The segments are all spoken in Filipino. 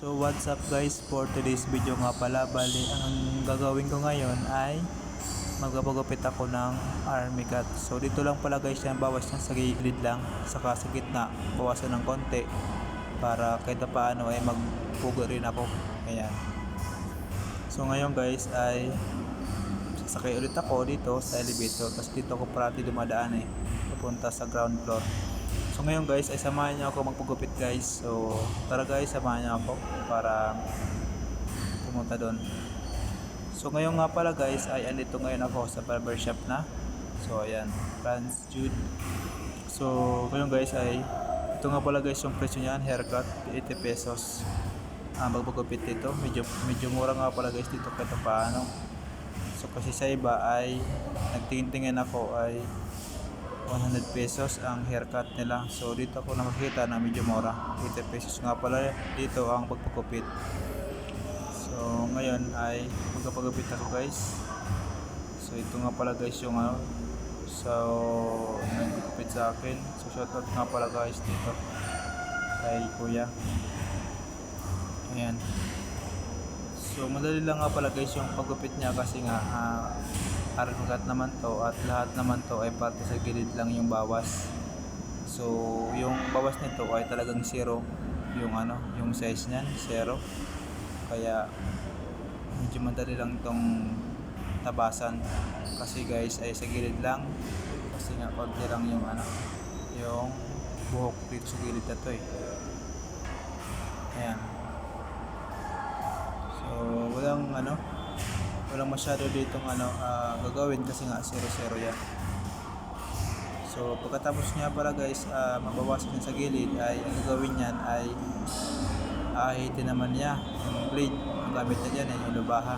So what's up guys for today's video nga pala? Bali ang gagawin ko ngayon ay magpapagupit ako ng army cut. So dito lang pala guys yan. Bawas niya sa gilid lang. Saka sa gitna bawasan ng konti para kahit paano ay magpugo rin ako. Ayan. So ngayon guys ay sasakay ulit ako dito sa elevator. Tapos dito ako parati dumadaan eh. Papunta sa ground floor So ngayon guys ay samahan niyo ako magpagupit guys. So tara guys samahan niyo ako para pumunta doon. So ngayon nga pala guys ay andito ngayon ako sa barber shop na. So ayan, Franz Jude. So ngayon guys ay ito nga pala guys yung presyo niyan, haircut 80 pesos. Ah, magpagupit dito. Medyo medyo mura nga pala guys dito kahit paano. So kasi sa iba ay nagtingin-tingin ako ay 100 pesos ang haircut nila. So dito ako nakakita na medyo mura. 80 pesos nga pala dito ang pagpagupit. So ngayon ay magpapagupit ako guys. So ito nga pala guys yung ano. So nagpagupit sa akin. So shoutout nga pala guys dito kay kuya. Ayan. So madali lang nga pala guys yung paggupit niya kasi nga uh, arangkat naman to at lahat naman to ay parte sa gilid lang yung bawas. So yung bawas nito ay talagang zero. Yung ano, yung size niyan, zero. Kaya medyo madali lang tong tabasan. Kasi guys ay sa gilid lang. Kasi nga konti lang yung ano yung buhok dito sa gilid na to eh. Ayan. So walang ano walang masyado ditong ano ah, gagawin kasi nga 0-0 yan. So pagkatapos niya para guys uh, mabawasan yan sa gilid ay ang gagawin niyan ay ahitin naman niya yung blade. Ang gamit niya dyan ay yung lubaha.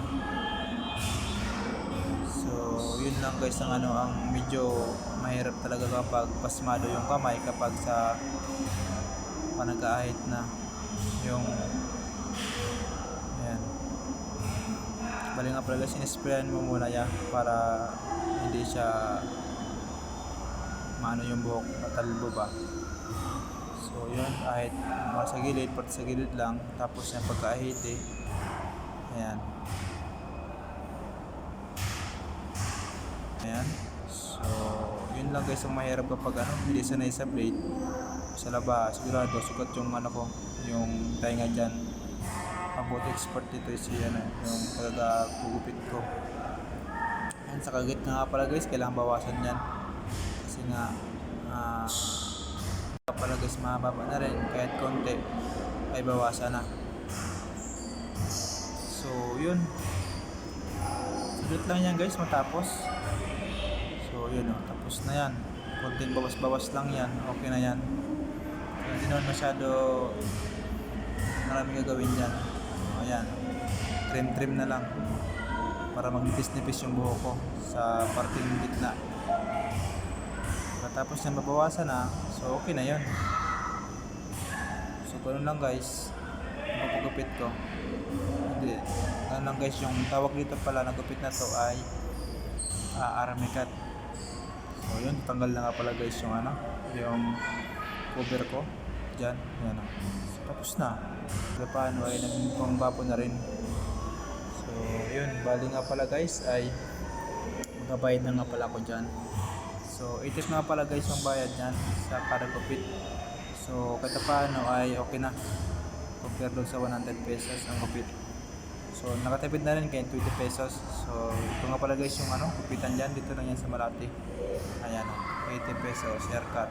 So yun lang guys ang ano ang medyo mahirap talaga kapag pasmado yung kamay kapag sa panag-ahit na yung ayan bali nga pala guys inisprayan mo muna yan para hindi siya maano yung buhok matalbo ba? So yun ahit mga sa gilid pati sa gilid lang tapos yung pagkaahit eh ayan. Ayan so yun lang guys ang mahirap kapag ano hindi sanay sa blade sa laba sigurado sukat yung ano ko yung tainga dyan about expert dito si ano, yung talaga gugupit ko. Yan sa kagit nga pala guys, kailangan bawasan yan. Kasi nga, ah, pala guys, mababa na rin. Kahit konti, ay bawasan na. So, yun. Saglit lang yan guys, matapos. So, yun o, tapos na yan. Konting bawas-bawas lang yan, okay na yan. Hindi naman masyado marami gagawin dyan. Ayan. Trim-trim na lang. Para magnipis-nipis yung buhok ko sa parting gitna. Tapos na mabawasan na, so okay na yon. So ganun lang guys. Ang pagupit ko. Hindi. Ganun lang guys, yung tawag dito pala na gupit na to ay uh, army cut. So yun, tanggal na nga pala guys yung ano, yung cover ko. Diyan, yan o. Tapos na. Kaya paano ay naging pangbapo na rin. So, yun. Bali nga pala guys ay magbabayad na nga pala ako dyan. So, itis nga pala guys yung bayad dyan sa kada gupit. So, kahit paano ay okay na. Compare sa 100 pesos ang gupit. So, nakatipid na rin kaya 20 pesos. So, ito nga pala guys yung ano, gupitan dyan. Dito lang yan sa Malati. Ayan o. 80 pesos, haircut.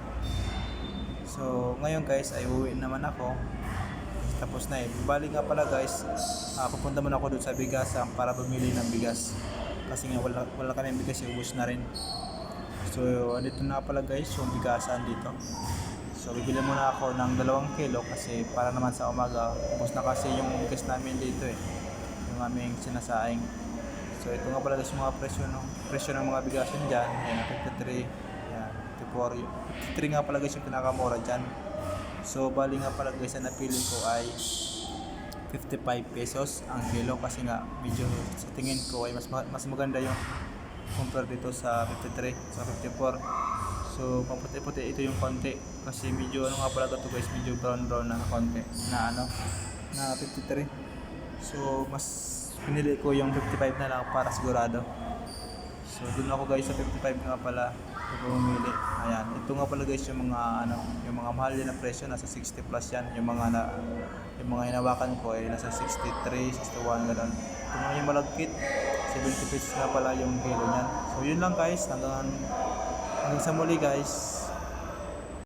So, ngayon guys, ay uwi naman ako. Tapos na eh. Bali nga pala guys, uh, pupunta muna ako doon sa bigasan para bumili ng bigas. Kasi nga wala, wala kami bigas, ubus na rin. So, andito na pala guys, yung bigasan dito. So, bibili muna ako ng dalawang kilo kasi para naman sa umaga, ubus na kasi yung bigas namin dito eh. Yung aming sinasaing. So, ito nga pala guys yung mga presyo, no? presyo ng mga bigasan dyan. Ayan, 53. Ayan, 54. 53 nga pala guys yung pinakamura dyan. So, bali nga pala guys, ang napili ko ay 55 pesos ang kilo kasi nga medyo sa tingin ko ay mas ma- mas maganda yung compare dito sa 53 sa 54 so paputi-puti ito yung konti kasi medyo ano nga pala ito guys medyo brown brown na konti na ano na 53. So, mas pinili ko yung 55 na lang para sigurado. So, dun ako guys sa 55 nga pala pumili. Ayan, ito nga pala guys yung mga ano, yung mga mahal din na presyo nasa 60 plus yan. Yung mga na yung mga hinawakan ko ay nasa 63, 61 ganun. Ito nga yung malagkit, 70 pesos na pala yung kilo niyan. So, yun lang guys, hanggang hanggang sa muli guys.